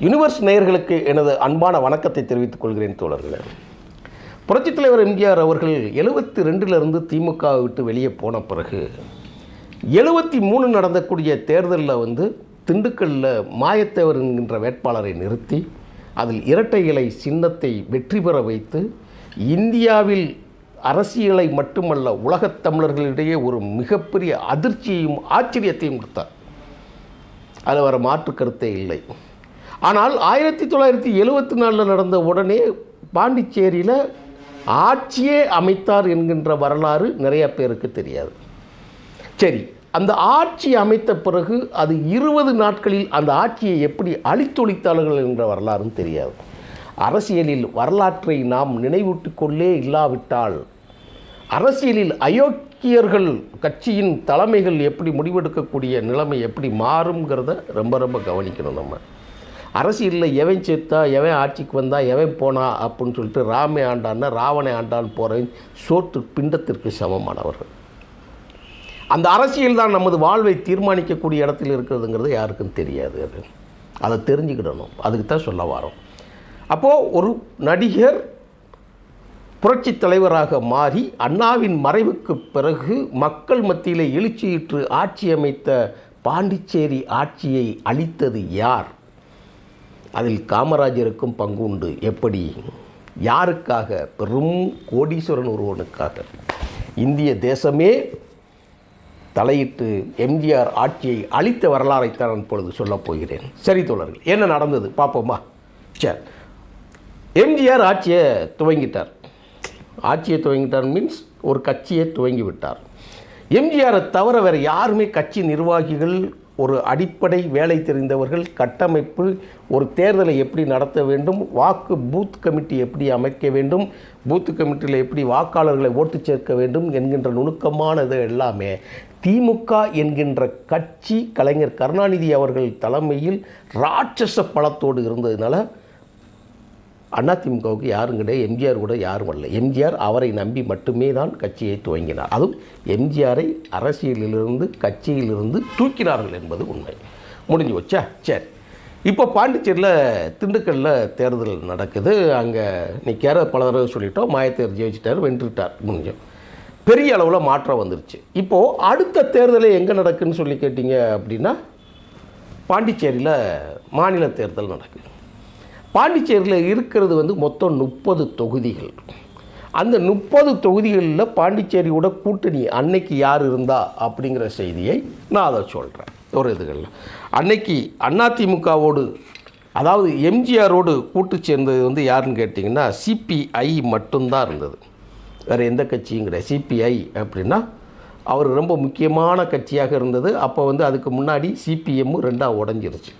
Universe நேயர்களுக்கு எனது அன்பான வணக்கத்தை தெரிவித்துக் கொள்கிறேன் தோழர்களே. புரட்சித் தலைவர் எம்ஜிஆர் அவர்கள் எழுபத்தி ரெண்டிலிருந்து திமுக விட்டு வெளியே போன பிறகு எழுபத்தி மூணு நடந்தக்கூடிய தேர்தலில் வந்து திண்டுக்கல்லில் மாயத்தேவர் என்கின்ற வேட்பாளரை நிறுத்தி அதில் இரட்டை இலை சின்னத்தை வெற்றி பெற வைத்து இந்தியாவில் அரசியலை மட்டுமல்ல உலகத் தமிழர்களிடையே ஒரு மிகப்பெரிய அதிர்ச்சியையும் ஆச்சரியத்தையும் கொடுத்தார். அதில் வர மாற்று கருத்தே இல்லை. ஆனால் ஆயிரத்தி தொள்ளாயிரத்தி எழுவத்தி நாலில் நடந்த உடனே பாண்டிச்சேரியில் ஆட்சியே அமைத்தார் என்கின்ற வரலாறு நிறைய பேருக்கு தெரியாது. சரி அந்த ஆட்சி அமைத்த பிறகு அது இருபது நாட்களில் அந்த ஆட்சியை எப்படி அழித்தொழித்தார்கள் என்ற வரலாறும் தெரியாது. அரசியலில் வரலாற்றை நாம் நினைவூட்டிக் கொள்ளே இல்லாவிட்டால் அரசியலில் அயோக்கியர்கள் கட்சியின் தலைமைகள் எப்படி முடிவெடுக்கக்கூடிய நிலைமை எப்படி மாறுங்கிறத ரொம்ப ரொம்ப கவனிக்கணும் நம்ம. அரசியலில் எவன் செத்தா எவன் ஆட்சிக்கு வந்தா எவன் போனா அப்படின்னு சொல்லிட்டு ராமே ஆண்டான்னா ராவணை ஆண்டான் போகிறவன் சோற்று பிண்டத்திற்கு சமமானவர்கள். அந்த அரசியல் தான் நமது வாழ்வை தீர்மானிக்கக்கூடிய இடத்தில் இருக்கிறதுங்கிறது யாருக்கும் தெரியாது அது. அதை தெரிஞ்சுக்கிடணும். அதுக்கு தான் சொல்ல வரோம். அப்போது ஒரு நடிகர் புரட்சி தலைவராக மாறி அண்ணாவின் மறைவுக்கு பிறகு மக்கள் மத்தியில் எழுச்சியிற்று ஆட்சி அமைத்த பாண்டிச்சேரி ஆட்சியை அளித்தது யார்? அதில் காமராஜருக்கும் பங்கு உண்டு. எப்படி? யாருக்காக? பெரும் கோடீஸ்வரன் ஒருவனுக்காக. இந்திய தேசமே தலையிட்டு எம்ஜிஆர் ஆட்சியை அளித்த வரலாறைத்தான் நான் இப்பொழுது சொல்லப் போகிறேன். சரி தோழர்கள் என்ன நடந்தது? பார்ப்போமா. சரி எம்ஜிஆர் ஆட்சியை துவங்கிட்டார். ஆட்சியை துவங்கிட்டார் மீன்ஸ் ஒரு கட்சியை துவங்கி விட்டார் எம்ஜிஆரை தவிர வேறு யாருமே கட்சி நிர்வாகிகள் ஒரு அடிப்படை வேலை தெரிந்தவர்கள் கட்டமைப்பு ஒரு தேர்தலை எப்படி நடத்த வேண்டும் வாக்கு பூத் கமிட்டி எப்படி அமைக்க வேண்டும் பூத் கமிட்டியில் எப்படி வாக்காளர்களை ஓட்டு சேர்க்க வேண்டும் என்கின்ற நுணுக்கமானது எல்லாமே திமுக என்கின்ற கட்சி கலைஞர் கருணாநிதி அவர்கள் தலைமையில் ராட்சச பலத்தோடு இருந்ததுனால அதிமுகவுக்கு யாரும் கிடையாது எம்ஜிஆர் கூட யாரும் வரல. எம்ஜிஆர் அவரை நம்பி மட்டுமே தான் கட்சியை துவங்கினார். அதுவும் எம்ஜிஆரை அரசியலிலிருந்து கட்சியிலிருந்து தூக்கினார்கள் என்பது உண்மை. முடிஞ்சு வச்சா சரி. இப்போ பாண்டிச்சேரியில் திண்டுக்கல்லில் தேர்தல் நடக்குது. அங்கே நிற்கிற பல தடவை சொல்லிட்டோம். மாயத்தேர் ஜெயிச்சிட்டார் வென்றுட்டார். முடிஞ்சோம் பெரிய அளவில் மாற்றம் வந்துருச்சு. இப்போது அடுத்த தேர்தலை எங்கே நடக்குன்னு சொல்லி கேட்டிங்க அப்படின்னா பாண்டிச்சேரியில் மாநில தேர்தல் நடக்குது. பாண்டிச்சேரியில் இருக்கிறது வந்து மொத்தம் முப்பது தொகுதிகள். அந்த முப்பது தொகுதிகளில் பாண்டிச்சேரியோட கூட்டணி அன்னைக்கு யார் இருந்தா அப்படிங்கிற செய்தியை நான் அதை சொல்கிறேன் ஒரு இதுகளில். அன்னைக்கு அதிமுகவோடு அதாவது எம்ஜிஆரோடு கூட்டு சேர்ந்தது வந்து யாருன்னு கேட்டிங்கன்னா சிபிஐ மட்டும்தான் இருந்தது. வேறு எந்த கட்சியும் கிடையாது. சிபிஐ அப்படின்னா அவர் ரொம்ப முக்கியமான கட்சியாக இருந்தது. அப்போ வந்து அதுக்கு முன்னாடி சிபிஎம்மு ரெண்டாக உடஞ்சிருச்சு.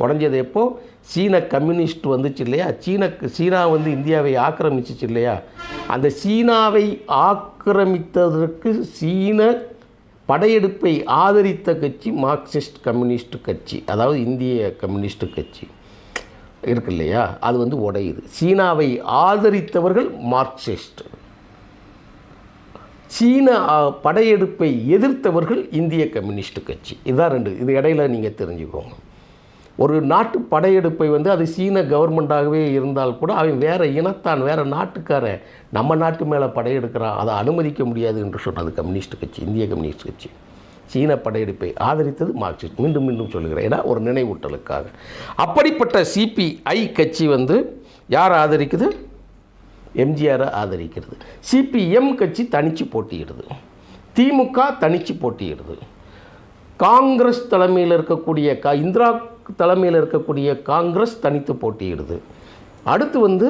உடஞ்சது எப்போ? சீன கம்யூனிஸ்ட் வந்துச்சு இல்லையா? சீன சீனா வந்து இந்தியாவை ஆக்கிரமிச்சிச்சு இல்லையா? அந்த சீனாவை ஆக்கிரமித்ததற்கு சீன படையெடுப்பை ஆதரித்த கட்சி மார்க்சிஸ்ட் கம்யூனிஸ்ட் கட்சி அதாவது இந்திய கம்யூனிஸ்ட் கட்சி இருக்கு இல்லையா? அது வந்து உடையுது. சீனாவை ஆதரித்தவர்கள் மார்க்சிஸ்ட். சீன படையெடுப்பை எதிர்த்தவர்கள் இந்திய கம்யூனிஸ்ட் கட்சி. இதுதான் ரெண்டு. இது இடையில நீங்கள் தெரிஞ்சுக்கோங்க. ஒரு நாட்டு படையெடுப்பை வந்து அது சீன கவர்மெண்ட்டாகவே இருந்தால் கூட அவன் வேறு இனத்தான் வேறு நாட்டுக்காரன் நம்ம நாட்டு மேலே படையெடுக்கிறான் அதை அனுமதிக்க முடியாது என்று சொன்னது கம்யூனிஸ்ட் கட்சி இந்திய கம்யூனிஸ்ட் கட்சி. சீன படையெடுப்பை ஆதரித்தது மார்க்சிஸ்ட். மீண்டும் மீண்டும் சொல்லுகிறேன். ஏன்னா ஒரு நினைவூட்டலுக்காக. அப்படிப்பட்ட சிபிஐ கட்சி வந்து யார் ஆதரிக்குது? எம்ஜிஆரை ஆதரிக்கிறது. சிபிஎம் கட்சி தனிச்சு போட்டியிடுது. திமுக தனிச்சு போட்டியிடுது. காங்கிரஸ் தலைமையில் இருக்கக்கூடிய க இந்திரா தலைமையில் இருக்கக்கூடிய காங்கிரஸ் தனித்து போட்டியிடுது. அடுத்து வந்து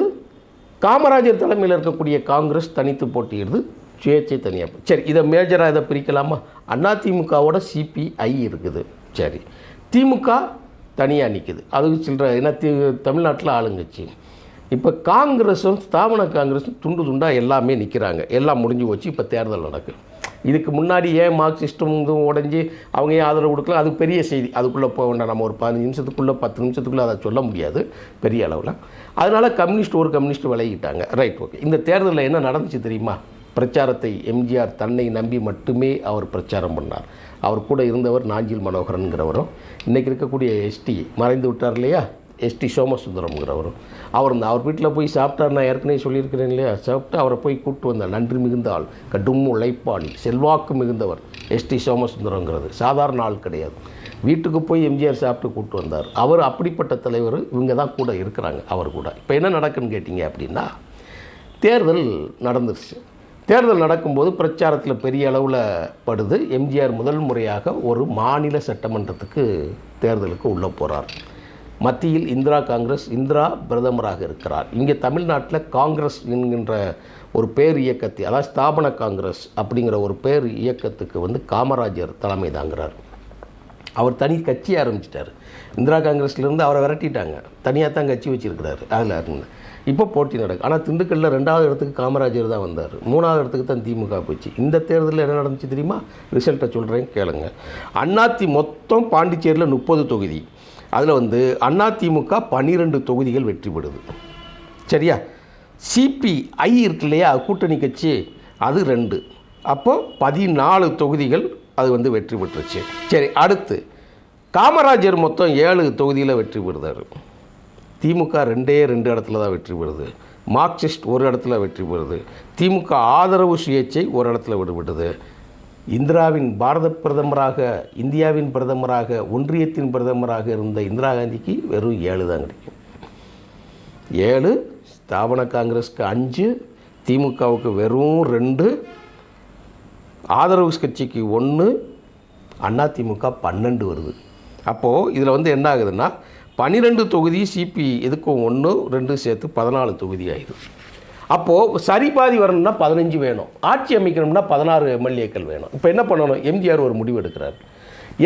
காமராஜர் தலைமையில் இருக்கக்கூடிய காங்கிரஸ் தனித்து போட்டியிடுது. சுயேட்சை தனியாக சரி இதை மேஜராக இதை பிரிக்கலாமா? அதிமுகவோட சிபிஐ இருக்குது. சரி திமுக தனியாக நிற்குது அது சில்லற ஏன்னா தி தமிழ்நாட்டில் ஆளுங்கட்சி. இப்போ காங்கிரஸும் ஸ்தாபன காங்கிரஸும் துண்டு துண்டாக எல்லாமே நிற்கிறாங்க எல்லாம் முடிஞ்சு போச்சு. இப்போ தேர்தல் நடக்குது. இதுக்கு முன்னாடி ஏன் மார்க்சிஸ்டும் இதுவும் உடஞ்சி அவங்க ஏன் ஆதரவு கொடுக்கல? அது பெரிய செய்தி. அதுக்குள்ளே போக வேண்டாம். நம்ம ஒரு பதினஞ்சு நிமிஷத்துக்குள்ளே பத்து நிமிஷத்துக்குள்ளே அதை சொல்ல முடியாது. பெரிய அளவில். அதனால் கம்யூனிஸ்ட் ஒரு கம்யூனிஸ்ட் விலகிட்டாங்க. ரைட் ஓகே இந்த தேர்தலில் என்ன நடந்துச்சு தெரியுமா? பிரச்சாரத்தை எம்ஜிஆர் தன்னை நம்பி மட்டுமே அவர் பிரச்சாரம் பண்ணார். அவர் கூட இருந்தவர் நாஞ்சில் மனோகரன்கிறவரும். இன்றைக்கி இருக்கக்கூடிய எஸ்டி மறைந்து விட்டார் இல்லையா? எஸ்டி சோமசுந்தரம்ங்கிறவர். அவர் அவர் வீட்டில் போய் சாப்பிட்டார் நான் ஏற்கனவே சொல்லியிருக்கிறேன் இல்லையா? சாப்பிட்டு அவரை போய் கூப்பிட்டு வந்தார். நன்றி மிகுந்த ஆள் கடும் உழைப்பாளி செல்வாக்கு மிகுந்தவர் எஸ்டி சோமசுந்தரங்கிறது சாதாரண ஆள் கிடையாது. வீட்டுக்கு போய் எம்ஜிஆர் சாப்பிட்டு கூப்பிட்டு வந்தார். அவர் அப்படிப்பட்ட தலைவர் இவங்க தான் கூட இருக்கிறாங்க அவர் கூட. இப்போ என்ன நடக்குன்னு கேட்டிங்க அப்படின்னா தேர்தல் நடந்துருச்சு. தேர்தல் நடக்கும்போது பிரச்சாரத்தில் பெரிய அளவில் படுது. எம்ஜிஆர் முதல் முறையாக ஒரு மாநில சட்டமன்றத்துக்கு தேர்தலுக்கு உள்ளே போகிறார் மத்தியில் இந்திரா காங்கிரஸ் இந்திரா பிரதமராக இருக்கிறார். இங்கே தமிழ்நாட்டில் காங்கிரஸ் என்கின்ற ஒரு பேர் இயக்கத்தை அதாவது ஸ்தாபன காங்கிரஸ் அப்படிங்கிற ஒரு பேர் இயக்கத்துக்கு வந்து காமராஜர் தலைமை தாங்கிறார். அவர் தனி கட்சி ஆரம்பிச்சிட்டார். இந்திரா காங்கிரஸ்லேருந்து அவரை விரட்டிட்டாங்க. தனியாக தான் கட்சி வச்சுருக்கிறாரு. அதில் இருந்து. இப்போ போட்டி நடக்கும் ஆனால் திண்டுக்கல்லில் ரெண்டாவது இடத்துக்கு காமராஜர் தான் வந்தார். மூணாவது இடத்துக்கு தான் திமுக போச்சு. இந்த தேர்தலில் என்ன நடந்துச்சு தெரியுமா? ரிசல்ட்டை சொல்கிறேன் கேளுங்க. அண்ணாத்தி மொத்தம் பாண்டிச்சேரியில் முப்பது தொகுதி. அதில் வந்து அதிமுக பன்னிரெண்டு தொகுதிகள் வெற்றி பெறுது. சரியா? சிபிஐ இருக்கு இல்லையா? கூட்டணி கட்சி அது ரெண்டு. அப்போ பதினாலு தொகுதிகள் அது வந்து வெற்றி பெற்றுச்சு. சரி அடுத்து. காமராஜர் மொத்தம் ஏழு தொகுதியில் வெற்றி பெறுதார். திமுக ரெண்டே ரெண்டு இடத்துல தான் வெற்றி பெறுது. மார்க்சிஸ்ட் ஒரு இடத்துல வெற்றி பெறுது. திமுக ஆதரவு சுயேட்சை ஒரு இடத்துல விடுபடுது. இந்திராவின் பாரத பிரதமராக இந்தியாவின் பிரதமராக ஒன்றியத்தின் பிரதமராக இருந்த இந்திரா காந்திக்கு வெறும் ஏழு தான் கிடைக்கும். ஏழு ஸ்தாபன காங்கிரஸ்க்கு அஞ்சு திமுகவுக்கு வெறும் ரெண்டு ஆதரவு கட்சிக்கு ஒன்று அண்ணா திமுக பன்னெண்டு வருது. அப்போது இதில் வந்து என்ன ஆகுதுன்னா பன்னிரெண்டு தொகுதி சிபி எதுக்கும் ஒன்று ரெண்டு சேர்த்து பதினாலு தொகுதி ஆயிடுது. அப்போது சரி பாதி வரணும்னா பதினஞ்சு வேணும். ஆட்சி அமைக்கணும்னா பதினாறு எம்எல்ஏக்கள் வேணும். இப்போ என்ன பண்ணணும்? எம்ஜிஆர் ஒரு முடிவு எடுக்கிறார்.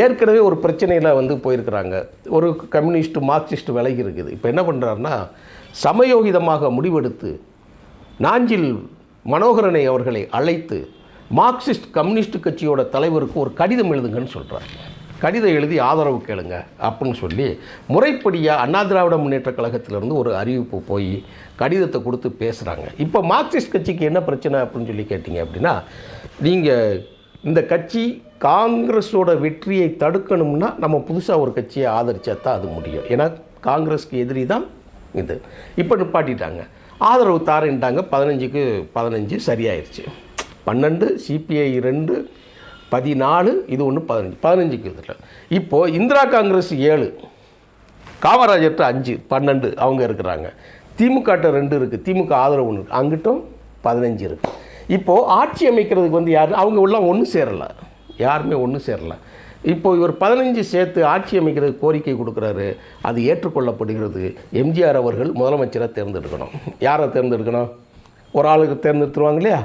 ஏற்கனவே ஒரு பிரச்சனையில் வந்து போயிருக்கிறாங்க. ஒரு கம்யூனிஸ்ட் மார்க்சிஸ்ட் விலகி இருக்குது. இப்போ என்ன பண்ணுறாருன்னா சமயோகிதமாக முடிவெடுத்து நாஞ்சில் மனோகரனை அவர்களை அழைத்து மார்க்சிஸ்ட் கம்யூனிஸ்ட் கட்சியோட தலைவருக்கு ஒரு கடிதம் எழுதுங்கன்னு சொல்கிறாங்க கடிதம் எழுதி ஆதரவு கேளுங்க அப்படின்னு சொல்லி முறைப்படியாக அண்ணா திராவிட முன்னேற்ற கழகத்திலிருந்து ஒரு அறிவிப்பு போய் கடிதத்தை கொடுத்து பேசுகிறாங்க இப்போ மார்க்சிஸ்ட் கட்சிக்கு என்ன பிரச்சனை அப்படின்னு சொல்லி கேட்டிங்க அப்படின்னா நீங்கள் இந்த கட்சி காங்கிரஸோட வெற்றியை தடுக்கணும்னா நம்ம புதுசாக ஒரு கட்சியை ஆதரிச்சா தான் அது முடியும். ஏன்னா காங்கிரஸ்க்கு எதிரி தான் இது. இப்போ நிப்பாட்டிட்டாங்க. ஆதரவு தாரேன்ட்டாங்க. பதினஞ்சுக்கு பதினஞ்சு சரியாயிருச்சு. பன்னெண்டு சிபிஐ ரெண்டு பதினாலு இது ஒன்று பதினஞ்சு. பதினஞ்சுக்கு இதில் இப்போது இந்திரா காங்கிரஸ் ஏழு காமராஜர்கிட்ட அஞ்சு பன்னெண்டு அவங்க இருக்கிறாங்க. திமுகட்ட ரெண்டு இருக்குது திமுக ஆதரவு ஒன்று இருக்குது அங்கிட்டும் பதினஞ்சு இருக்குது இப்போது ஆட்சி அமைக்கிறதுக்கு வந்து யார் அவங்க உள்ள ஒன்றும் சேரலை. யாருமே ஒன்றும் சேரலை. இப்போ இவர் பதினஞ்சு சேர்த்து ஆட்சி அமைக்கிறதுக்கு கோரிக்கை கொடுக்குறாரு. அது ஏற்றுக்கொள்ளப்படுகிறது. எம்ஜிஆர் அவர்கள் முதலமைச்சரை தேர்ந்தெடுக்கணும். யாரை தேர்ந்தெடுக்கணும்? ஒரு ஆளுக்கு தேர்ந்தெடுத்துருவாங்க இல்லையா?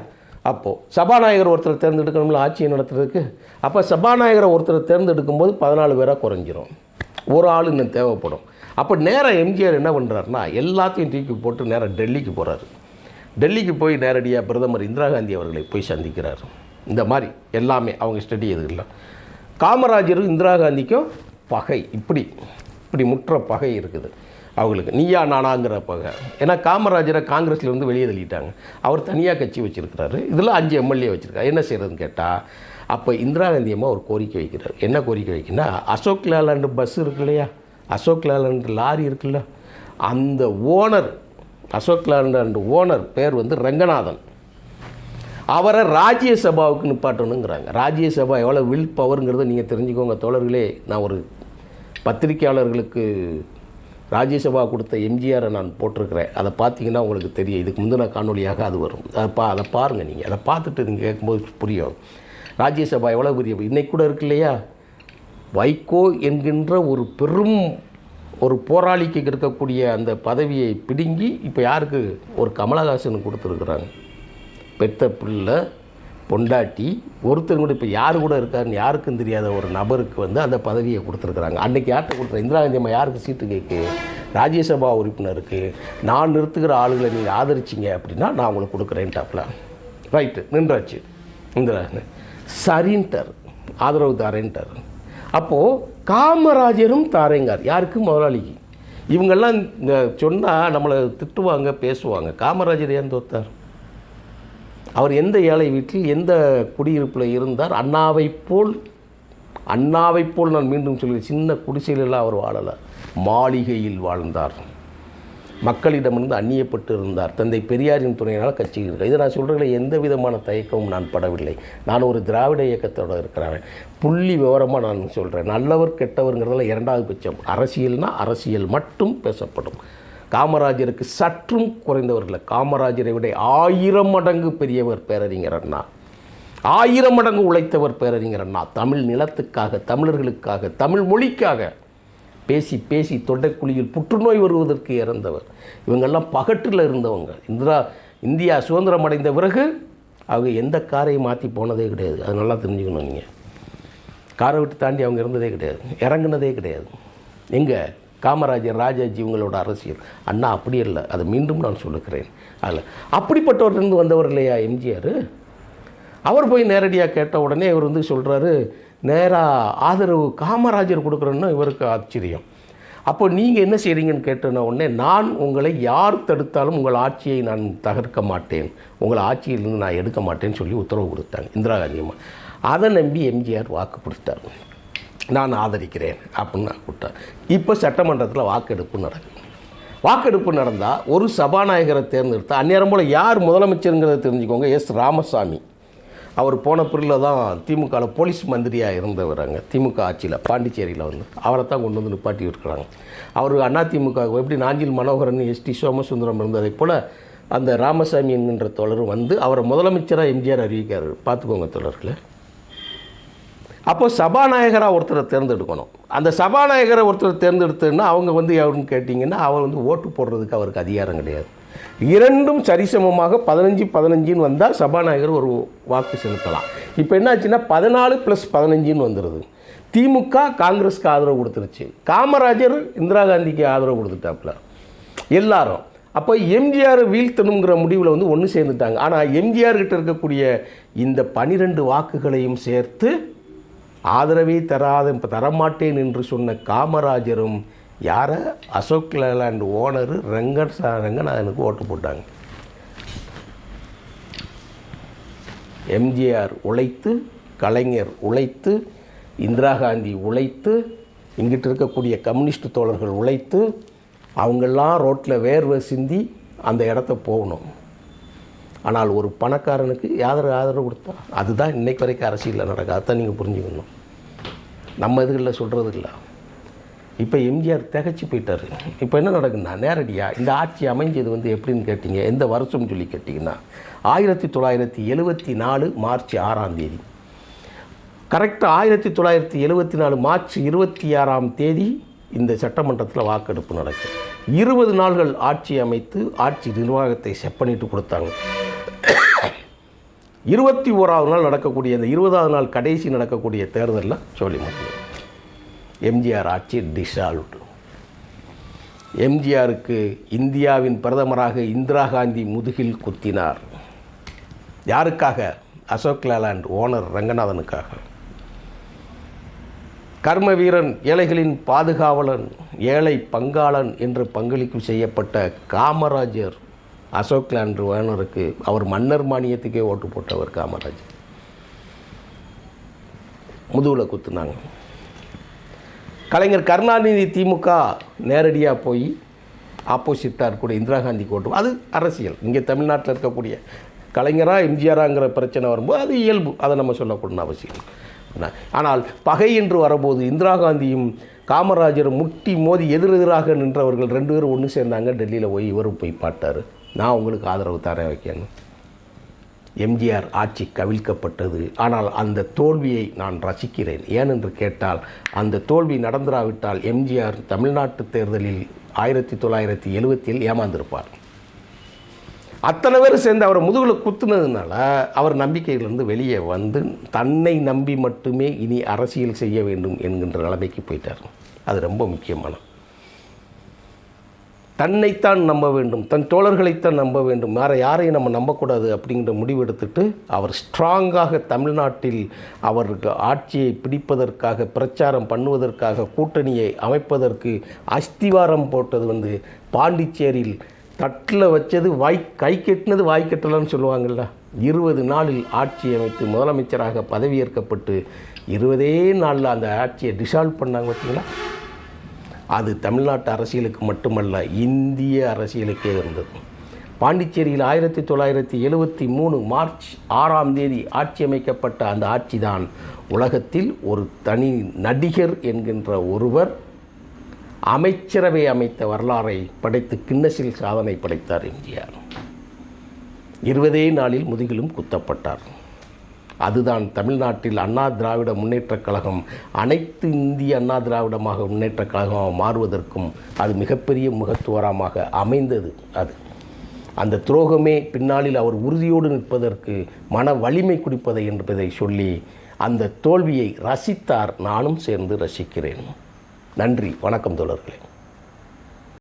அப்போது சபாநாயகர் ஒருத்தர் தேர்ந்தெடுக்கணும்ல ஆட்சியை நடத்துறதுக்கு. அப்போ சபாநாயகரை ஒருத்தர் தேர்ந்தெடுக்கும் போது பதினாலு பேராக குறைஞ்சிரும். ஒரு ஆள் இன்னும் தேவைப்படும். அப்போ நேராக எம்ஜிஆர் என்ன பண்ணுறாருன்னா எல்லாத்தையும் தூக்கி போட்டு நேராக டெல்லிக்கு போகிறாரு டெல்லிக்கு போய் நேரடியாக பிரதமர் இந்திரா காந்தி அவர்களை போய் சந்திக்கிறார். இந்த மாதிரி எல்லாமே அவங்க ஸ்டடி எது இல்லை. காமராஜரும் இந்திரா காந்திக்கும் பகை. இப்படி இப்படி முற்ற பகை இருக்குது. அவங்களுக்கு நீயா நானாங்கிற பகை ஏன்னா காமராஜரை காங்கிரஸ்லேருந்து வெளியே தள்ளிட்டாங்க. அவர் தனியாக கட்சி வச்சுருக்கிறாரு. இதில் அஞ்சு எம்எல்ஏ வச்சுருக்காரு. என்ன செய்கிறதுன்னு கேட்டால் அப்போ இந்திரா காந்தி அம்மா ஒரு கோரிக்கை வைக்கிறார். என்ன கோரிக்கை வைக்கினா அசோக் லேலாண்டு பஸ் இருக்கு இல்லையா? அசோக் லேலாண்டு லாரி இருக்குல்ல அந்த ஓனர் அசோக் லேலாண்டு ஓனர் பேர் வந்து ரங்கநாதன். அவரை ராஜ்யசபாவுக்கு நிப்பாட்டணுங்கிறாங்க. ராஜ்யசபா எவ்வளோ வில் பவருங்கிறத நீங்கள் தெரிஞ்சுக்கோங்க தோழர்களே. நான் ஒரு பத்திரிக்கையாளர்களுக்கு ராஜ்யசபா கொடுத்த எம்ஜிஆரை நான் போட்டிருக்கிறேன். அதை பார்த்தீங்கன்னா உங்களுக்கு தெரியும். இதுக்கு முந்தின காணொலியாக அது வரும். அதை பா அதை பாருங்கள் நீங்கள் அதை பார்த்துட்டு நீங்கள் கேட்கும்போது புரியும். ராஜ்யசபா எவ்வளோ பெரிய இன்னைக்கு கூட இருக்கு இல்லையா? வைகோ என்கின்ற ஒரு பெரும் ஒரு போராளிக்கு இருக்கக்கூடிய அந்த பதவியை பிடுங்கி இப்போ யாருக்கு? ஒரு கமலஹாசன் கொடுத்துருக்குறாங்க. பெத்த பிள்ளை பொண்டாட்டி ஒருத்தர் கூட இப்போ யார் கூட இருக்காருன்னு யாருக்கும் தெரியாத ஒரு நபருக்கு வந்து அந்த பதவியை கொடுத்துருக்குறாங்க. அன்றைக்கி யார்கிட்ட கொடுத்துரு இந்திரா காந்தி அம்மா யாருக்கு சீட்டு கேட்கு ராஜ்யசபா உறுப்பினருக்கு. நான் நிறுத்துகிற ஆளுகளை நீங்கள் ஆதரிச்சிங்க அப்படின்னா நான் உங்களுக்கு கொடுக்குறேன்ட்டாப்ல ரைட்டு நின்றாச்சு. இந்திரா சரின்ட்டார் ஆதரவு தாரேன்ட்டார் அப்போது காமராஜரும் தாரேங்கார். யாருக்கு? முதலாளிக்கு. இவங்கெல்லாம் இந்த சொன்னால் நம்மளை திட்டுவாங்க பேசுவாங்க. காமராஜர் ஏன் தோத்தார்? அவர் எந்த ஏழை வீட்டில் எந்த குடியிருப்பில் இருந்தார் அண்ணாவைப் போல் அண்ணாவைப் போல் நான் மீண்டும் சொல்கிறேன் சின்ன குடிசையிலெல்லாம் அவர் வாழலை. மாளிகையில் வாழ்ந்தார். மக்களிடமிருந்து அந்நியப்பட்டு இருந்தார் தந்தை பெரியாரின் துணையினால் கட்சி இருக்கு இதை நான் சொல்கிறதுல எந்த விதமான தயக்கமும் நான் படவில்லை. நான் ஒரு திராவிட இயக்கத்தோட இருக்கிறவன். புள்ளி விவரமாக நான் சொல்கிறேன் நல்லவர் கெட்டவருங்கிறதெல்லாம் இரண்டாவது பட்சம் அரசியல்னால் அரசியல் மட்டும் பேசப்படும். காமராஜருக்கு சற்றும் குறைந்தவர்கள். காமராஜரை விட ஆயிரம் மடங்கு பெரியவர் பேரறிஞர் அண்ணா. ஆயிரம் மடங்கு உழைத்தவர் பேரறிஞர் அண்ணா. தமிழ் நிலத்துக்காக தமிழர்களுக்காக தமிழ் மொழிக்காக பேசி பேசி தொண்டைக்குழியில் புற்றுநோய் வருவதற்கு இறந்தவர். இவங்கெல்லாம் பகற்றில் இருந்தவங்க. இந்திரா இந்தியா சுதந்திரம் அடைந்த பிறகு அவங்க எந்த காரையும் மாற்றி போனதே கிடையாது. அது நல்லா தெரிஞ்சுக்கணும் நீங்கள் காரை விட்டு தாண்டி அவங்க இருந்ததே கிடையாது. இறங்குனதே கிடையாது. எங்கே? காமராஜர் ராஜாஜி இவங்களோட அரசியல். அண்ணா அப்படி இல்லை அதை மீண்டும் நான் சொல்லுகிறேன். அதில் அப்படிப்பட்டவர்லேருந்து வந்தவர் இல்லையா எம்ஜிஆர்? அவர் போய் நேரடியாக கேட்ட உடனே இவர் வந்து சொல்கிறாரு நேராக ஆதரவு காமராஜர் கொடுக்குறேன்னு இவருக்கு ஆச்சரியம். அப்போ நீங்கள் என்ன செய்கிறீங்கன்னு கேட்டன உடனே நான் உங்களை யார் தடுத்தாலும் உங்கள் ஆட்சியை நான் தகர்க்க மாட்டேன். உங்களை ஆட்சியிலிருந்து நான் எடுக்க மாட்டேன்னு சொல்லி உத்தரவு கொடுத்தாங்க இந்திரா காந்தி அம்மா. அதை நம்பி எம்ஜிஆர் வாக்கு கொடுத்தார். நான் ஆதரிக்கிறேன் அப்படின்னு நான் கூப்பிட்டேன் இப்போ சட்டமன்றத்தில் வாக்கெடுப்பு நடக்கும் வாக்கெடுப்பு நடந்தால் ஒரு சபாநாயகரை தேர்ந்தெடுத்து அந்நேரம் போல் யார் முதலமைச்சருங்கிறத தெரிஞ்சுக்கோங்க எஸ். ராமசாமி. அவர் போன பிரிவில் தான் திமுகவில் போலீஸ் மந்திரியாக இருந்தவர் அங்கே திமுக ஆட்சியில் பாண்டிச்சேரியில் வந்து. அவரை தான் கொண்டு வந்து நிப்பாட்டி இருக்கிறாங்க அவர் அண்ணா திமுக எப்படி நாஞ்சில் மனோகரன் எஸ்டி சோமசுந்தரம் இருந்ததைப் போல் அந்த ராமசாமி என்கின்ற தோழரும் வந்து அவரை முதலமைச்சராக எம்ஜிஆர் அறிவிக்கார் பார்த்துக்கோங்க தோழர்களை. அப்போ சபாநாயகராக ஒருத்தரை தேர்ந்தெடுக்கணும். அந்த சபாநாயகரை ஒருத்தரை தேர்ந்தெடுத்துன்னா அவங்க வந்து யாருன்னு கேட்டிங்கன்னா அவர் வந்து ஓட்டு போடுறதுக்கு அவருக்கு அதிகாரம் கிடையாது. இரண்டும் சரிசமமாக பதினஞ்சு பதினஞ்சுன்னு வந்தால் சபாநாயகர் ஒரு வாக்கு செலுத்தலாம். இப்போ என்னாச்சுன்னா பதினாலு ப்ளஸ் பதினஞ்சுன்னு வந்துடுது திமுக காங்கிரஸ்க்கு ஆதரவு கொடுத்துருச்சு. காமராஜர் இந்திரா காந்திக்கு ஆதரவு கொடுத்துட்டாப்புல. எல்லாரும். அப்போ எம்ஜிஆர் வீழ்த்தணுங்கிற முடிவில் வந்து ஒன்று சேர்ந்துட்டாங்க. ஆனால் எம்ஜிஆர்கிட்ட இருக்கக்கூடிய இந்த பனிரெண்டு வாக்குகளையும் சேர்த்து ஆதரவே தராத இப்போ தரமாட்டேன் என்று சொன்ன காமராஜரும் யாரை? அசோக் லேலாண்ட் ஓனரு ரங்கன் சா ரங்கநாதனுக்கு ஓட்டு போட்டாங்க. எம்ஜிஆர் உழைத்து கலைஞர் உழைத்து இந்திரா காந்தி உழைத்து இங்கிட்டு இருக்கக்கூடிய கம்யூனிஸ்ட் தோழர்கள் உழைத்து அவங்கெல்லாம் ரோட்டில் வேர்வை சிந்தி அந்த இடத்த போகணும். ஆனால் ஒரு பணக்காரனுக்கு யாதர் ஆதரவு கொடுத்தா அதுதான் இன்னைக்கு வரைக்கும் அரசியலில் நடக்கும் அதான் நீங்கள் புரிஞ்சுக்கணும். நம்ம இதுகளில் சொல்கிறது இல்லை இப்போ எம்ஜிஆர் திகச்சு போயிட்டார். இப்போ என்ன நடக்குதுன்னா நேரடியாக இந்த ஆட்சி அமைஞ்சது வந்து எப்படின்னு கேட்டிங்க? எந்த வருஷம்னு சொல்லி கேட்டிங்கன்னா ஆயிரத்தி தொள்ளாயிரத்தி எழுபத்தி நாலு மார்ச் ஆறாம் தேதி. கரெக்டாக ஆயிரத்தி தொள்ளாயிரத்தி எழுபத்தி நாலு மார்ச் இருபத்தி ஆறாம் தேதி இந்த சட்டமன்றத்தில் வாக்கெடுப்பு நடக்கும் இருபது நாள்கள் ஆட்சி அமைத்து ஆட்சி நிர்வாகத்தை செப்பனிட்டு கொடுத்தாங்க. இருபத்தி ஓராவது நாள் நடக்கக்கூடிய அந்த இருபதாவது நாள் கடைசி நடக்கக்கூடிய தேர்தலில் சொல்லி முடியும் எம்ஜிஆர் ஆட்சி டிசால்வ்டு எம்ஜிஆருக்கு இந்தியாவின் பிரதமராக இந்திரா காந்தி முதுகில் குத்தினார். யாருக்காக? அசோக் லேலாண்ட் ஓனர் ரங்கநாதனுக்காக. கர்ம வீரன் ஏழைகளின் பாதுகாவலன் ஏழை பங்காளன் என்று பங்களிப்பு செய்யப்பட்ட காமராஜர் அசோக் லேண்ட் அவர் மன்னர் மானியத்துக்கே ஓட்டு போட்டவர் காமராஜர் முதுகில் குத்துனாங்க. கலைஞர் கருணாநிதி திமுக நேரடியாக போய் ஆப்போசிட்டாக இருக்கக்கூடிய இந்திரா காந்தி ஓட்டு. அது அரசியல். இங்கே தமிழ்நாட்டில் இருக்கக்கூடிய கலைஞராக எம்ஜிஆராங்கிற பிரச்சனை வரும்போது அது இயல்பு. அதை நம்ம சொல்லக்கூடிய அவசியம் ஆனால் பகை என்று வரும்போது இந்திரா காந்தியும் காமராஜரும் முட்டி மோதி எதிரெதிராக நின்றவர்கள் ரெண்டு பேரும் ஒன்று சேர்ந்தாங்க. டெல்லியில் போய் இவரும் போய் பாட்டார். நான் உங்களுக்கு ஆதரவு தர வைக்கணும் எம்ஜிஆர் ஆட்சி கவிழ்க்கப்பட்டது. ஆனால் அந்த தோல்வியை நான் ரசிக்கிறேன். ஏனென்று கேட்டால் அந்த தோல்வி நடந்துராவிட்டால் எம்ஜிஆர் தமிழ்நாட்டு தேர்தலில் ஆயிரத்தி தொள்ளாயிரத்தி எழுவத்தில் ஏமாந்திருப்பார். அத்தனை பேர் சேர்ந்து அவரை முதுகில் குத்துனதுனால அவர் நம்பிக்கையிலிருந்து வெளியே வந்து தன்னை நம்பி மட்டுமே இனி அரசியல் செய்ய வேண்டும் என்கின்ற நிலைமைக்கு போயிட்டார். அது ரொம்ப முக்கியமான தன்னைத்தான் நம்ப வேண்டும் தன் தோழர்களைத்தான் நம்ப வேண்டும். வேறு யாரையும் நம்ம நம்பக்கூடாது அப்படிங்கிற முடிவெடுத்துட்டு அவர் ஸ்ட்ராங்காக தமிழ்நாட்டில் அவருக்கு ஆட்சியை பிடிப்பதற்காக பிரச்சாரம் பண்ணுவதற்காக கூட்டணியை அமைப்பதற்கு அஸ்திவாரம் போட்டது வந்து பாண்டிச்சேரியில். தட்டில் வச்சது வாய் கை கெட்டினது வாய் கெட்டலான்னு சொல்லுவாங்கள்ல. இருபது நாளில் ஆட்சி அமைத்து முதலமைச்சராக பதவியேற்கப்பட்டு இருபதே நாளில் அந்த ஆட்சியை டிசால்வ் பண்ணாங்க பார்த்தீங்களா அது தமிழ்நாட்டு அரசியலுக்கு மட்டுமல்ல இந்திய அரசியலுக்கே இருந்தது. பாண்டிச்சேரியில் ஆயிரத்தி தொள்ளாயிரத்தி எழுபத்தி மூணு மார்ச் ஆறாம் தேதி ஆட்சி அமைக்கப்பட்ட அந்த ஆட்சிதான் உலகத்தில் ஒரு தனி நடிகர் என்கின்ற ஒருவர் அமைச்சரவை அமைத்த வரலாறை படைத்து கின்னஸில் சாதனை படைத்தார் எம்ஜிஆர். இருபதே நாளில் முதுகிலும் குத்தப்பட்டார். அதுதான் தமிழ்நாட்டில் அண்ணா திராவிட முன்னேற்றக் கழகம். அனைத்து இந்திய அண்ணா திராவிடமாக முன்னேற்றக் கழகமாக மாறுவதற்கும் அது மிகப்பெரிய முகத்துவரமாக அமைந்தது அது. அந்த துரோகமே பின்னாளில் அவர் உறுதியோடு நிற்பதற்கு மன வலிமை குடிப்பதை என்பதை சொல்லி அந்த தோல்வியை ரசித்தார். நானும் சேர்ந்து ரசிக்கிறேன். நன்றி. வணக்கம் தோழர்களே.